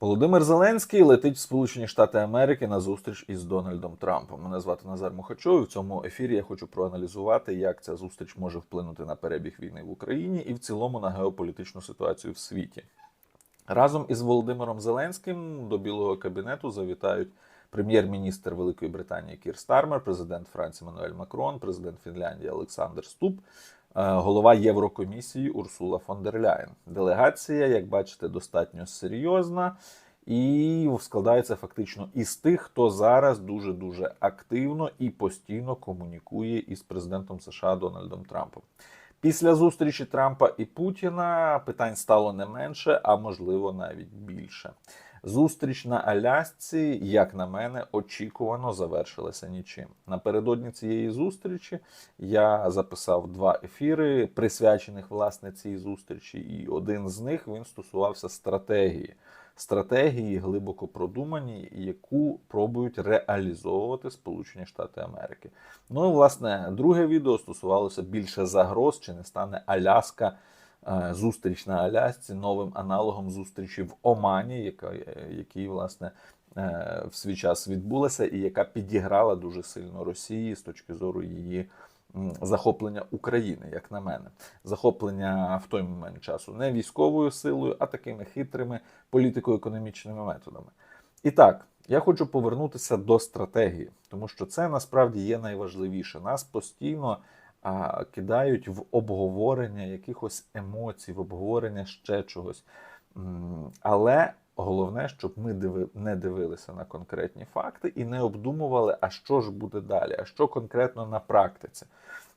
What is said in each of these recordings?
Володимир Зеленський летить в Сполучені Штати Америки на зустріч із Дональдом Трампом. Мене звати Назар Мухачов. і В цьому ефірі я хочу проаналізувати, як ця зустріч може вплинути на перебіг війни в Україні і в цілому на геополітичну ситуацію в світі. Разом із Володимиром Зеленським до Білого кабінету завітають прем'єр-міністр Великої Британії Кір Стармер, президент Франції Мануель Макрон, президент Фінляндії Олександр Ступ, голова Єврокомісії Урсула фон дер Ляєн. Делегація, як бачите, достатньо серйозна і складається фактично із тих, хто зараз дуже дуже активно і постійно комунікує із президентом США Дональдом Трампом. Після зустрічі Трампа і Путіна питань стало не менше, а можливо навіть більше. Зустріч на Алясці, як на мене, очікувано завершилася нічим. Напередодні цієї зустрічі я записав два ефіри, присвячених власне цій зустрічі, і один з них він стосувався стратегії. Стратегії глибоко продумані, яку пробують реалізовувати Сполучені Штати Америки. Ну і власне друге відео стосувалося більше загроз, чи не стане Аляска е, зустріч на Алясці новим аналогом зустрічі в Омані, яка який власне е, в свій час відбулася, і яка підіграла дуже сильно Росії з точки зору її захоплення України, як на мене, захоплення в той момент часу не військовою силою, а такими хитрими політико-економічними методами. І так, я хочу повернутися до стратегії, тому що це насправді є найважливіше. Нас постійно а, кидають в обговорення якихось емоцій, в обговорення ще чогось. Але головне, щоб ми диви, не дивилися на конкретні факти і не обдумували, а що ж буде далі, а що конкретно на практиці.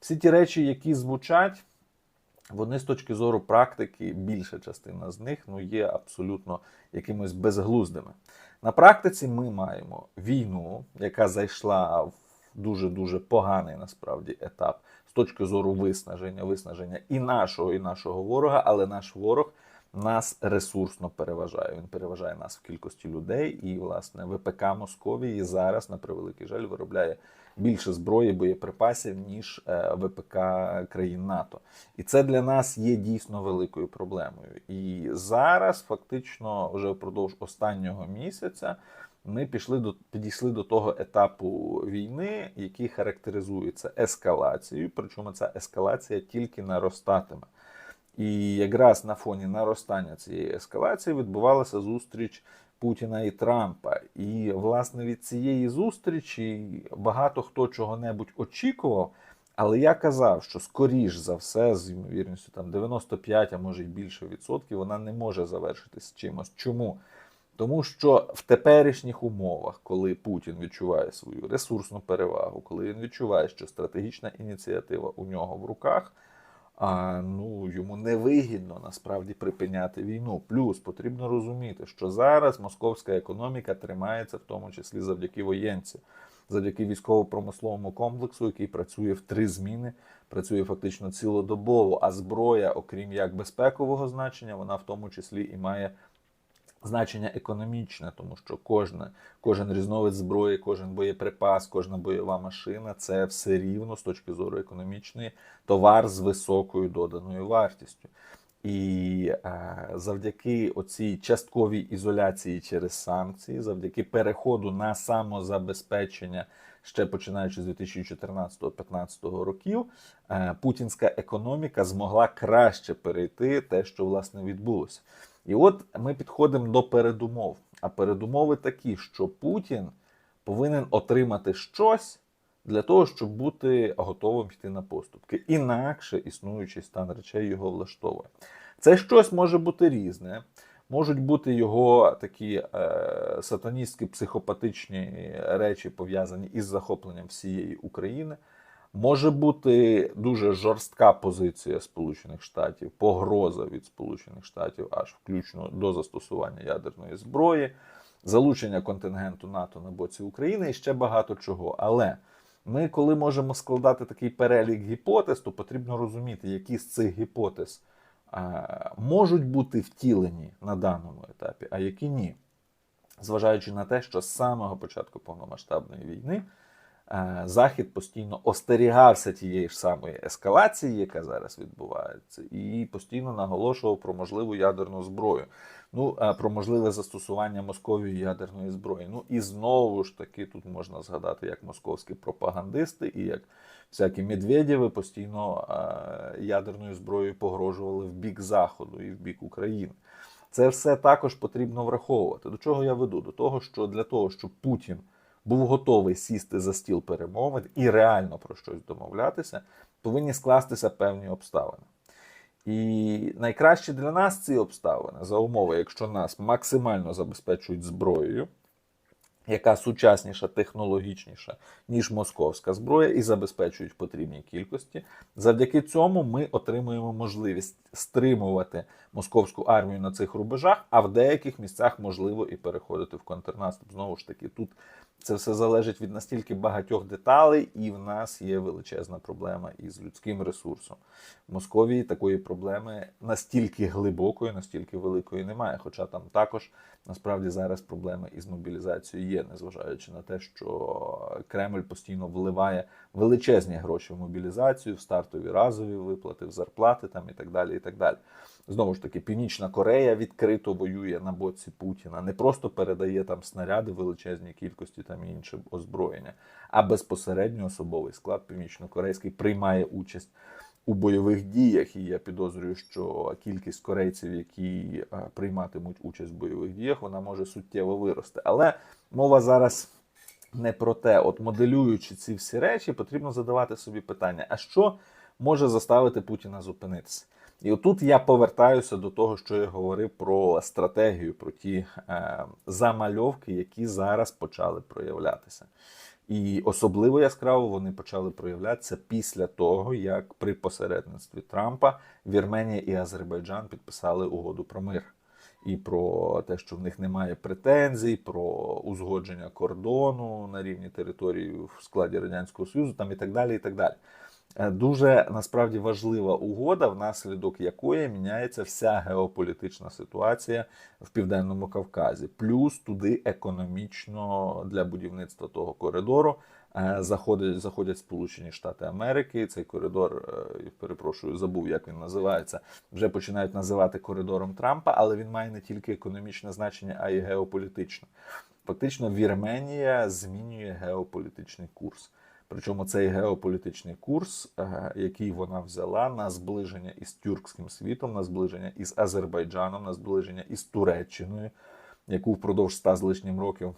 Всі ті речі, які звучать, вони з точки зору практики, більша частина з них ну, є абсолютно якимось безглуздими. На практиці ми маємо війну, яка зайшла в дуже дуже поганий насправді етап з точки зору виснаження, виснаження і нашого, і нашого ворога, але наш ворог нас ресурсно переважає. Він переважає нас в кількості людей, і власне ВПК Московії зараз, на превеликий жаль, виробляє більше зброї, боєприпасів, ніж е, ВПК країн НАТО. І це для нас є дійсно великою проблемою. І зараз, фактично, вже впродовж останнього місяця. Ми пішли до підійшли до того етапу війни, який характеризується ескалацією, причому ця ескалація тільки наростатиме. І якраз на фоні наростання цієї ескалації відбувалася зустріч Путіна і Трампа. І, власне, від цієї зустрічі багато хто чого-небудь очікував. Але я казав, що скоріш за все, з ймовірністю там 95, а може й більше відсотків, вона не може завершитись чимось. Чому? Тому що в теперішніх умовах, коли Путін відчуває свою ресурсну перевагу, коли він відчуває, що стратегічна ініціатива у нього в руках, а, ну йому невигідно насправді припиняти війну. Плюс потрібно розуміти, що зараз московська економіка тримається в тому числі завдяки воєнці, завдяки військово-промисловому комплексу, який працює в три зміни, працює фактично цілодобово. А зброя, окрім як безпекового значення, вона в тому числі і має. Значення економічне, тому що кожна, кожен різновид зброї, кожен боєприпас, кожна бойова машина це все рівно з точки зору економічної товар з високою доданою вартістю. І е, завдяки оцій частковій ізоляції через санкції, завдяки переходу на самозабезпечення, ще починаючи з 2014-2015 років, е, путінська економіка змогла краще перейти те, що власне відбулося. І от ми підходимо до передумов. А передумови такі, що Путін повинен отримати щось для того, щоб бути готовим йти на поступки. Інакше існуючий стан речей його влаштовує. Це щось може бути різне. Можуть бути його такі е, сатаністські психопатичні речі, пов'язані із захопленням всієї України. Може бути дуже жорстка позиція Сполучених Штатів, погроза від Сполучених Штатів, аж включно до застосування ядерної зброї, залучення контингенту НАТО на боці України і ще багато чого. Але ми, коли можемо складати такий перелік гіпотез, то потрібно розуміти, які з цих гіпотез а, можуть бути втілені на даному етапі, а які ні. Зважаючи на те, що з самого початку повномасштабної війни. Е, Захід постійно остерігався тієї ж самої ескалації, яка зараз відбувається, і постійно наголошував про можливу ядерну зброю. Ну, про можливе застосування Московії ядерної зброї. Ну і знову ж таки тут можна згадати, як московські пропагандисти і як всякі Медведєви постійно е, ядерною зброєю погрожували в бік Заходу і в бік України. Це все також потрібно враховувати. До чого я веду? До того, що для того, щоб Путін був готовий сісти за стіл перемовин і реально про щось домовлятися, повинні скластися певні обставини. І найкраще для нас ці обставини за умови, якщо нас максимально забезпечують зброєю, яка сучасніша, технологічніша, ніж московська зброя, і забезпечують в потрібній кількості. Завдяки цьому ми отримуємо можливість стримувати московську армію на цих рубежах, а в деяких місцях можливо і переходити в контрнаступ. Знову ж таки, тут це все залежить від настільки багатьох деталей, і в нас є величезна проблема із людським ресурсом. В Московії такої проблеми настільки глибокої, настільки великої немає. Хоча там також насправді зараз проблеми із мобілізацією є, незважаючи на те, що Кремль постійно вливає величезні гроші в мобілізацію, в стартові разові виплати, в зарплати там і так далі. і так далі. Знову ж таки, Північна Корея відкрито воює на боці Путіна, не просто передає там снаряди величезній кількості там і інше озброєння, а безпосередньо особовий склад північно-корейський приймає участь у бойових діях. І я підозрюю, що кількість корейців, які е, прийматимуть участь в бойових діях, вона може суттєво вирости. Але мова зараз. Не про те, от моделюючи ці всі речі, потрібно задавати собі питання: а що може заставити Путіна зупинитися? І отут я повертаюся до того, що я говорив про стратегію, про ті е, замальовки, які зараз почали проявлятися. І особливо яскраво вони почали проявлятися після того, як при посередництві Трампа Вірменія і Азербайджан підписали угоду про мир. І про те, що в них немає претензій, про узгодження кордону на рівні території в складі Радянського Союзу, там і так далі. і так далі. Е, дуже насправді важлива угода, внаслідок якої міняється вся геополітична ситуація в південному Кавказі. Плюс туди економічно для будівництва того коридору заходять заходять Сполучені Штати Америки. Цей коридор, е, перепрошую, забув, як він називається. Вже починають називати коридором Трампа, але він має не тільки економічне значення, а й геополітичне. Фактично, Вірменія змінює геополітичний курс. Причому цей геополітичний курс, е, який вона взяла на зближення із тюркським світом, на зближення із Азербайджаном, на зближення із Туреччиною, яку впродовж ста з лишнім років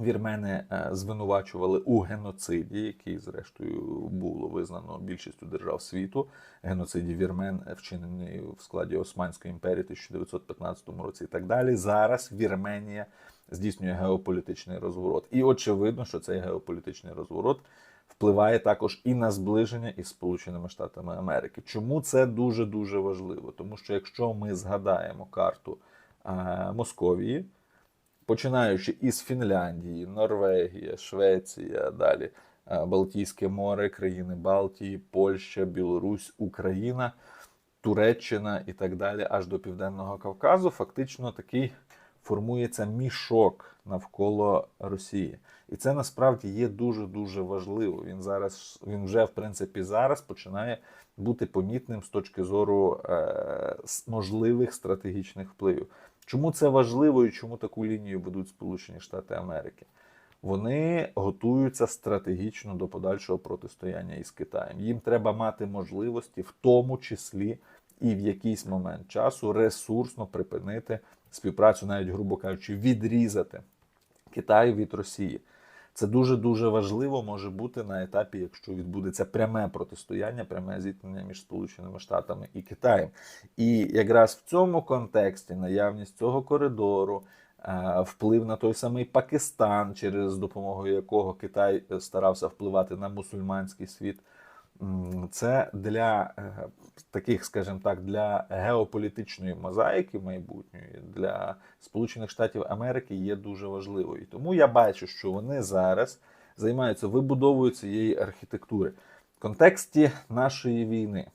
вірмени е, звинувачували у геноциді, який, зрештою, було визнано більшістю держав світу. Геноциді вірмен вчинений в складі Османської імперії 1915 році, і так далі. Зараз Вірменія здійснює геополітичний розворот. І очевидно, що цей геополітичний розворот впливає також і на зближення із Сполученими Штатами Америки. Чому це дуже дуже важливо? Тому що якщо ми згадаємо карту е, Московії, починаючи із Фінляндії, Норвегія, Швеція, далі е, Балтійське море, країни Балтії, Польща, Білорусь, Україна. Туреччина і так далі, аж до Південного Кавказу, фактично такий формується мішок навколо Росії. І це насправді є дуже дуже важливо. Він зараз він вже в принципі зараз починає бути помітним з точки зору е, можливих стратегічних впливів. Чому це важливо і чому таку лінію ведуть Сполучені Штати Америки? Вони готуються стратегічно до подальшого протистояння із Китаєм. Їм треба мати можливості, в тому числі і в якийсь момент часу ресурсно припинити співпрацю, навіть, грубо кажучи, відрізати Китай від Росії. Це дуже дуже важливо може бути на етапі, якщо відбудеться пряме протистояння, пряме зіткнення між Сполученими Штатами і Китаєм. І якраз в цьому контексті наявність цього коридору, е, вплив на той самий Пакистан, через допомогу якого Китай старався впливати на мусульманський світ. Це для е, таких, скажімо так, для геополітичної мозаїки майбутньої для Сполучених Штатів Америки є дуже важливою. Тому я бачу, що вони зараз займаються вибудовою цієї архітектури. В контексті нашої війни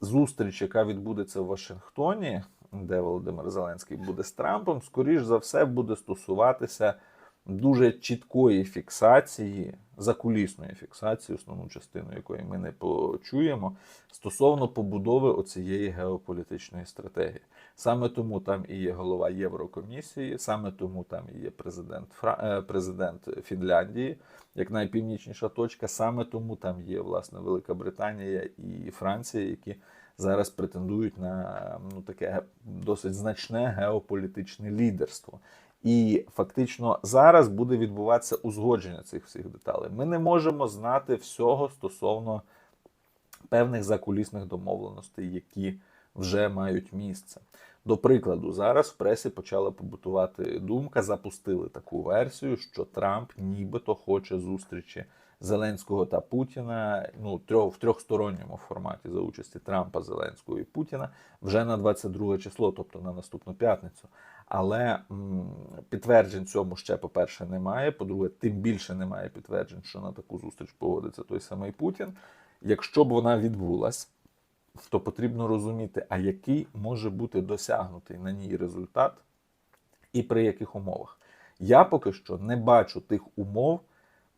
зустріч, яка відбудеться в Вашингтоні, де Володимир Зеленський буде з Трампом, скоріш за все буде стосуватися дуже чіткої фіксації, закулісної фіксації, основну частину якої ми не почуємо, стосовно побудови оцієї геополітичної стратегії. Саме тому там і є голова Єврокомісії, саме тому там і є президент, Фра... е, президент Фінляндії, як найпівнічніша точка, саме тому там є власне Велика Британія і Франція, які зараз претендують на ну таке досить значне геополітичне лідерство. І фактично зараз буде відбуватися узгодження цих всіх деталей. Ми не можемо знати всього стосовно певних закулісних домовленостей, які вже мають місце. До прикладу, зараз в пресі почала побутувати думка, запустили таку версію, що Трамп нібито хоче зустрічі Зеленського та Путіна ну, трьох, в трьохсторонньому форматі за участі Трампа, Зеленського і Путіна вже на 22 число, тобто на наступну п'ятницю. Але підтверджень цьому ще, по-перше, немає. По-друге, тим більше немає підтверджень, що на таку зустріч погодиться той самий Путін. Якщо б вона відбулась, то потрібно розуміти, а який може бути досягнутий на ній результат і при яких умовах. Я поки що не бачу тих умов,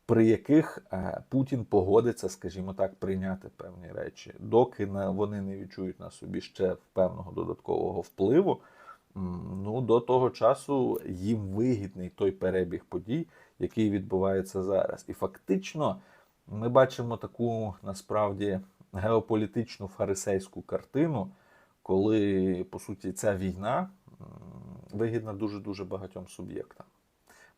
при яких е, Путін погодиться, скажімо так, прийняти певні речі, доки на, вони не відчують на собі ще певного додаткового впливу. Ну, до того часу їм вигідний той перебіг подій, який відбувається зараз. І фактично ми бачимо таку насправді геополітичну фарисейську картину, коли по суті ця війна вигідна дуже дуже багатьом суб'єктам.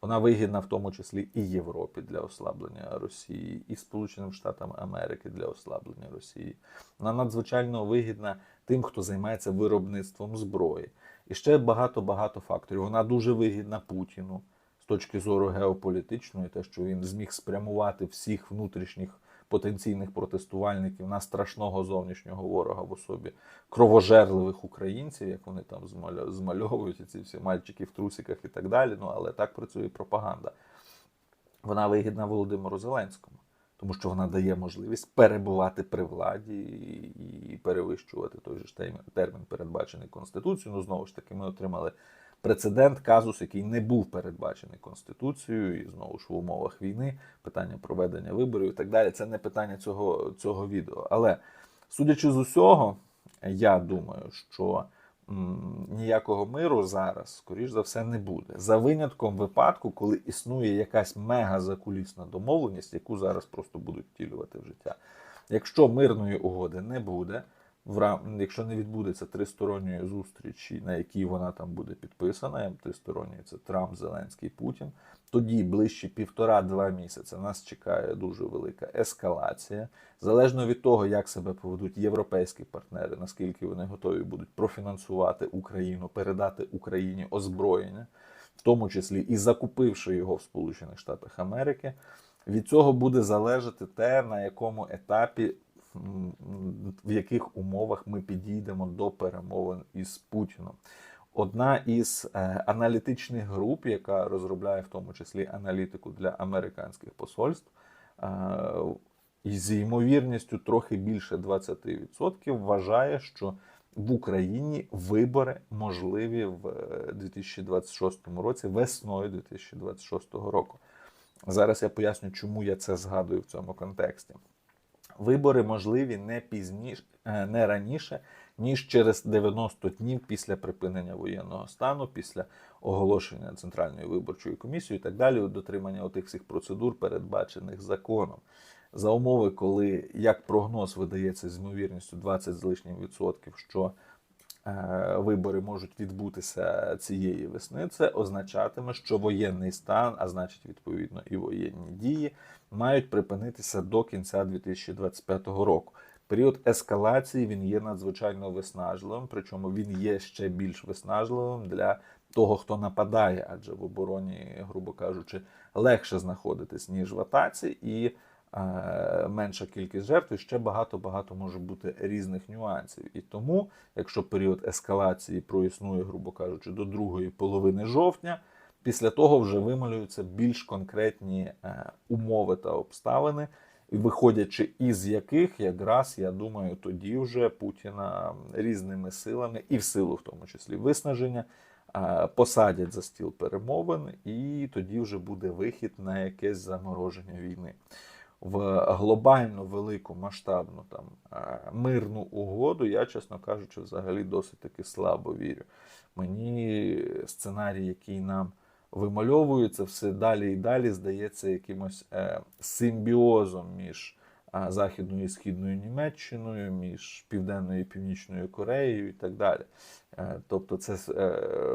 Вона вигідна в тому числі і Європі для ослаблення Росії, і Сполученим Штатам Америки для ослаблення Росії. Вона надзвичайно вигідна тим, хто займається виробництвом зброї. І ще багато багато факторів. Вона дуже вигідна Путіну з точки зору геополітичної, те, що він зміг спрямувати всіх внутрішніх потенційних протестувальників на страшного зовнішнього ворога в особі кровожерливих українців, як вони там змаль- змальовують ці всі мальчики в трусиках і так далі. Ну але так працює пропаганда. Вона вигідна Володимиру Зеленському, тому що вона дає можливість перебувати при владі і перевищувати той же термін, передбачений Конституцією. Ну знову ж таки, ми отримали прецедент, казус, який не був передбачений Конституцією, і знову ж в умовах війни, питання проведення виборів і так далі. Це не питання цього, цього відео. Але судячи з усього, я думаю, що ніякого миру зараз, скоріш за все, не буде. За винятком випадку, коли існує якась мега закулісна домовленість, яку зараз просто будуть втілювати в життя. Якщо мирної угоди не буде, якщо не відбудеться тристоронньої зустрічі, на якій вона там буде підписана, тристоронньої це Трамп, Зеленський, Путін, тоді ближче півтора-два місяці нас чекає дуже велика ескалація. Залежно від того, як себе поведуть європейські партнери, наскільки вони готові будуть профінансувати Україну, передати Україні озброєння, в тому числі і закупивши його в Сполучених Штатах Америки, від цього буде залежати те, на якому етапі в яких умовах ми підійдемо до перемовин із Путіном. Одна із е, аналітичних груп, яка розробляє в тому числі аналітику для американських посольств, е, і з ймовірністю трохи більше 20% вважає, що в Україні вибори можливі в е, 2026 році, весною 2026 року. Зараз я поясню, чому я це згадую в цьому контексті. Вибори можливі не пізніше, е, не раніше, ніж через 90 днів після припинення воєнного стану, після оголошення Центральної виборчої комісії і так далі, дотримання отих всіх процедур, передбачених законом. За умови, коли як прогноз видається з ймовірністю 20 з лишнім відсотків, що е, вибори можуть відбутися цієї весни, це означатиме, що воєнний стан, а значить, відповідно, і воєнні дії, мають припинитися до кінця 2025 року. Період ескалації він є надзвичайно виснажливим, причому він є ще більш виснажливим для того, хто нападає, адже в обороні, грубо кажучи, легше знаходитись, ніж в атаці, і е, менша кількість жертв, і ще багато-багато може бути різних нюансів. І тому, якщо період ескалації проіснує, грубо кажучи, до другої половини жовтня, після того вже вималюються більш конкретні е, умови та обставини, виходячи із яких, якраз я думаю, тоді вже Путіна різними силами, і в силу в тому числі виснаження посадять за стіл перемовин, і тоді вже буде вихід на якесь замороження війни. В глобальну велику масштабну там мирну угоду, я, чесно кажучи, взагалі досить таки слабо вірю. Мені сценарій, який нам вимальовується, все далі і далі здається якимось е, симбіозом між е, Західною і Східною Німеччиною, між Південною і Північною Кореєю і так далі. Е, Тобто, це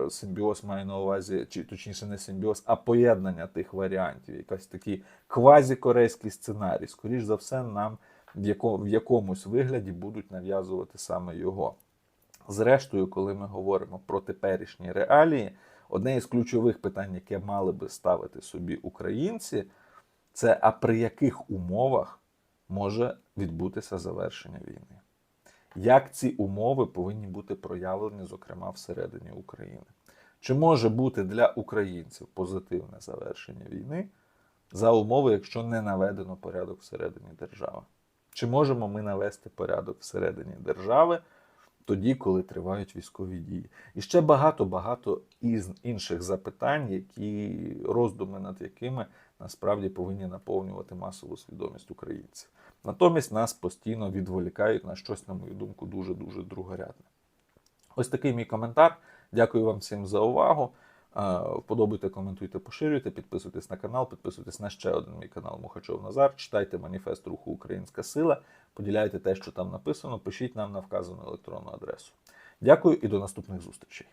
симбіоз має на увазі, чи точніше не симбіоз, а поєднання тих варіантів, якийсь такий квазікорейський сценарій. Скоріш за все, нам в якомусь вигляді будуть нав'язувати саме його. Зрештою, коли ми говоримо про теперішні реалії, одне із ключових питань, яке мали би ставити собі українці, це а при яких умовах може відбутися завершення війни? Як ці умови повинні бути проявлені, зокрема всередині України? Чи може бути для українців позитивне завершення війни за умови, якщо не наведено порядок всередині держави? Чи можемо ми навести порядок всередині держави тоді, коли тривають військові дії? І ще багато-багато із інших запитань, які роздуми над якими насправді повинні наповнювати масову свідомість українців. Натомість нас постійно відволікають на щось, на мою думку, дуже-дуже другорядне. Ось такий мій коментар. Дякую вам всім за увагу. Е, Вподобайте, коментуйте, поширюйте, підписуйтесь на канал, підписуйтесь на ще один мій канал Мухачов Назар, читайте маніфест руху Українська Сила, поділяйте те, що там написано, пишіть нам на вказану електронну адресу. Дякую і до наступних зустрічей.